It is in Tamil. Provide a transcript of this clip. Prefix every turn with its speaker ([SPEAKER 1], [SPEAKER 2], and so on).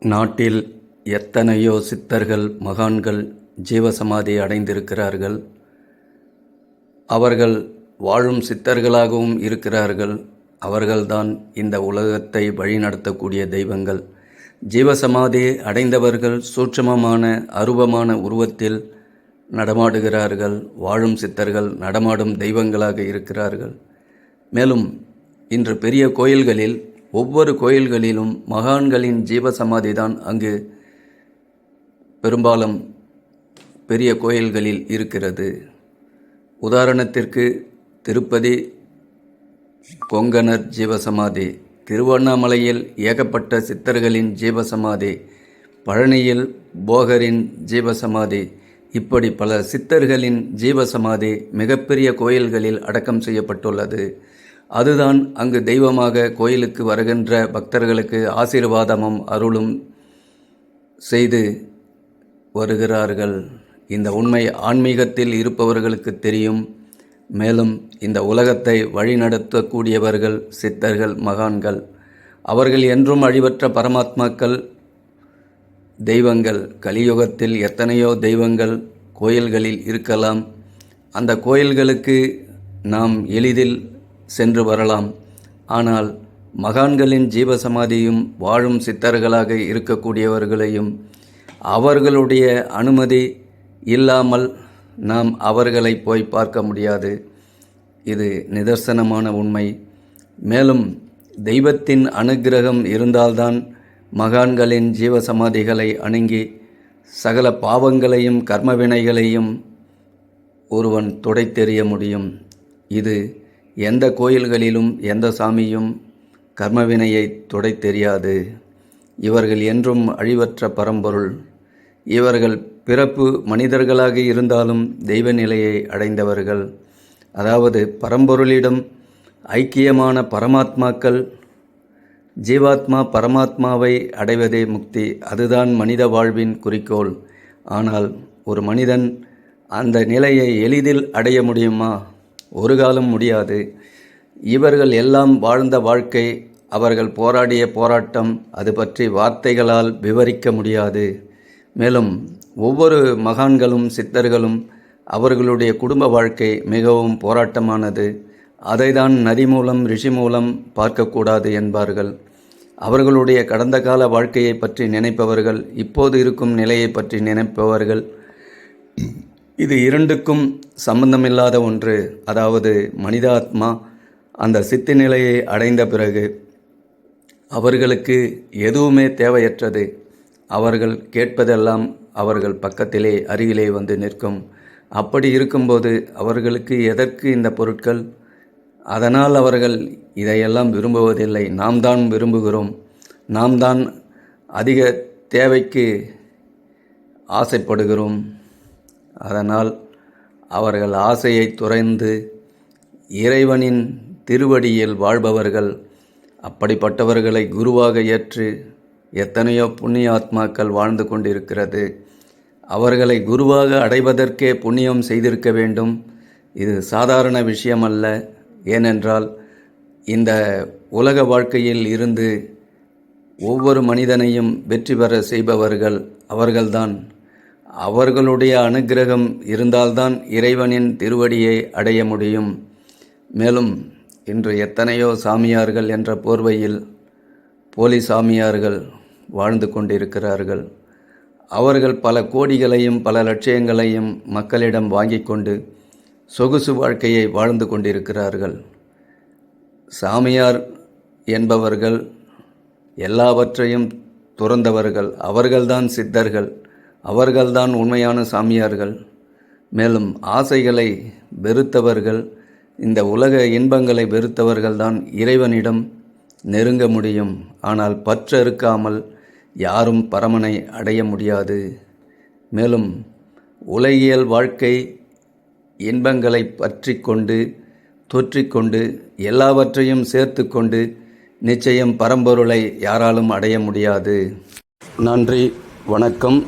[SPEAKER 1] நாட்டில் எத்தனையோ சித்தர்கள் மகான்கள் ஜீவசமாதி அடைந்திருக்கிறார்கள். அவர்கள் வாழும் சித்தர்களாகவும் இருக்கிறார்கள். அவர்கள்தான் இந்த உலகத்தை வழிநடத்தக்கூடிய தெய்வங்கள். ஜீவசமாதி அடைந்தவர்கள் சூட்சமமான அருவமான உருவத்தில் நடமாடுகிறார்கள். வாழும் சித்தர்கள் நடமாடும் தெய்வங்களாக இருக்கிறார்கள். மேலும் இன்று பெரிய கோயில்களில் ஒவ்வொரு கோயில்களிலும் மகான்களின் ஜீவசமாதி தான் அங்கு பெரும்பாலும் பெரிய கோயில்களில் இருக்கிறது. உதாரணத்திற்கு திருப்பதி கொங்கணர் ஜீவசமாதி திருவண்ணாமலையில் ஏகப்பட்ட சித்தர்களின் ஜீவசமாதி பழனியில் போகரின் ஜீவசமாதி இப்படி பல சித்தர்களின் ஜீவசமாதி மிகப்பெரிய கோயில்களில் அடக்கம் செய்யப்பட்டுள்ளது. அதுதான் அங்கு தெய்வமாக கோயிலுக்கு வருகின்ற பக்தர்களுக்கு ஆசீர்வாதமும் அருளும் செய்து வருகிறார்கள். இந்த உண்மை ஆன்மீகத்தில் இருப்பவர்களுக்கு தெரியும். மேலும் இந்த உலகத்தை வழிநடத்தக்கூடியவர்கள் சித்தர்கள் மகான்கள். அவர்கள் என்றும் அழிவற்ற பரமாத்மாக்கள் தெய்வங்கள். கலியுகத்தில் எத்தனையோ தெய்வங்கள் கோயில்களில் இருக்கலாம். அந்த கோயில்களுக்கு நாம் எளிதில் சென்று வரலாம். ஆனால் மகான்களின் ஜீவசமாதியும் வாழும் சித்தர்களாக இருக்கக்கூடியவர்களையும் அவர்களுடைய அனுமதி இல்லாமல் நாம் அவர்களை போய் பார்க்க முடியாது. இது நிதர்சனமான உண்மை. மேலும் தெய்வத்தின் அனுக்கிரகம் இருந்தால்தான் மகான்களின் ஜீவசமாதிகளை அணுங்கி சகல பாவங்களையும் கர்மவினைகளையும் ஒருவன் துடைத்தெறிய முடியும். இது எந்த கோயில்களிலும் எந்த சாமியும் கர்மவினையை துடை தெரியாது. இவர்கள் என்றும் அழிவற்ற பரம்பொருள். இவர்கள் பிறப்பு மனிதர்களாக இருந்தாலும் தெய்வ நிலையை அடைந்தவர்கள். அதாவது பரம்பொருளிடம் ஐக்கியமான பரமாத்மாக்கள் ஜீவாத்மா பரமாத்மாவை அடைவதே முக்தி. அதுதான் மனித வாழ்வின் குறிக்கோள். ஆனால் ஒரு மனிதன் அந்த நிலையை எளிதில் அடைய முடியுமா? ஒரு காலம் முடியாது. இவர்கள் எல்லாம் வாழ்ந்த வாழ்க்கை அவர்கள் போராடிய போராட்டம் அது பற்றி வார்த்தைகளால் விவரிக்க முடியாது. மேலும் ஒவ்வொரு மகான்களும் சித்தர்களும் அவர்களுடைய குடும்ப வாழ்க்கை மிகவும் போராட்டமானது. அதைதான் நதி மூலம் ரிஷி மூலம் பார்க்கக்கூடாது என்பார்கள். அவர்களுடைய கடந்த கால வாழ்க்கையை பற்றி நினைப்பவர்கள் இப்போது இருக்கும் நிலையை பற்றி நினைப்பவர்கள் இது இரண்டுக்கும் சம்பந்தமில்லாத ஒன்று. அதாவது மனிதாத்மா அந்த சித்தி நிலையை அடைந்த பிறகு அவர்களுக்கு எதுவுமே தேவையற்றது. அவர்கள் கேட்பதெல்லாம் அவர்கள் பக்கத்திலே அருகிலே வந்து நிற்கும். அப்படி இருக்கும்போது அவர்களுக்கு எதற்கு இந்த பொருட்கள்? அதனால் அவர்கள் இதையெல்லாம் விரும்புவதில்லை. நாம் தான் விரும்புகிறோம். நாம் தான் அதிக தேவைக்கு ஆசைப்படுகிறோம். அதனால் அவர்கள் ஆசையை துறைந்து இறைவனின் திருவடியில் வாழ்பவர்கள் அப்படிப்பட்டவர்களை குருவாக ஏற்று எத்தனையோ புண்ணிய ஆத்மாக்கள் வாழ்ந்து கொண்டிருக்கிறது. அவர்களை குருவாக அடைவதற்கே புண்ணியம் செய்திருக்க வேண்டும். இது சாதாரண விஷயம் அல்ல ஏனென்றால் இந்த உலக வாழ்க்கையில் இருந்து ஒவ்வொரு மனிதனையும் வெற்றி பெற செய்பவர்கள் அவர்கள்தான். அவர்களுடைய அனுக்கிரகம் இருந்தால்தான் இறைவனின் திருவடியை அடைய முடியும். மேலும் இன்று எத்தனையோ சாமியார்கள் என்ற போர்வையில் போலி சாமியார்கள் வாழ்ந்து கொண்டிருக்கிறார்கள். அவர்கள் பல கோடிகளையும் பல லட்சியங்களையும் மக்களிடம் வாங்கி கொண்டு சொகுசு வாழ்க்கையை வாழ்ந்து கொண்டிருக்கிறார்கள். சாமியார் என்பவர்கள் எல்லாவற்றையும் துறந்தவர்கள் அவர்கள்தான் சித்தர்கள். அவர்கள்தான் உண்மையான சாமியார்கள். மேலும் ஆசைகளை வெறுத்தவர்கள் இந்த உலக இன்பங்களை வெறுத்தவர்கள்தான் இறைவனிடம் நெருங்க முடியும். ஆனால் பற்று இருக்காமல் யாரும் பரமனை அடைய முடியாது. மேலும் உலகியல் வாழ்க்கை இன்பங்களை பற்றி கொண்டு தொற்றிக்கொண்டு எல்லாவற்றையும் சேர்த்து கொண்டு நிச்சயம் பரம்பொருளை யாராலும் அடைய முடியாது. நன்றி வணக்கம்.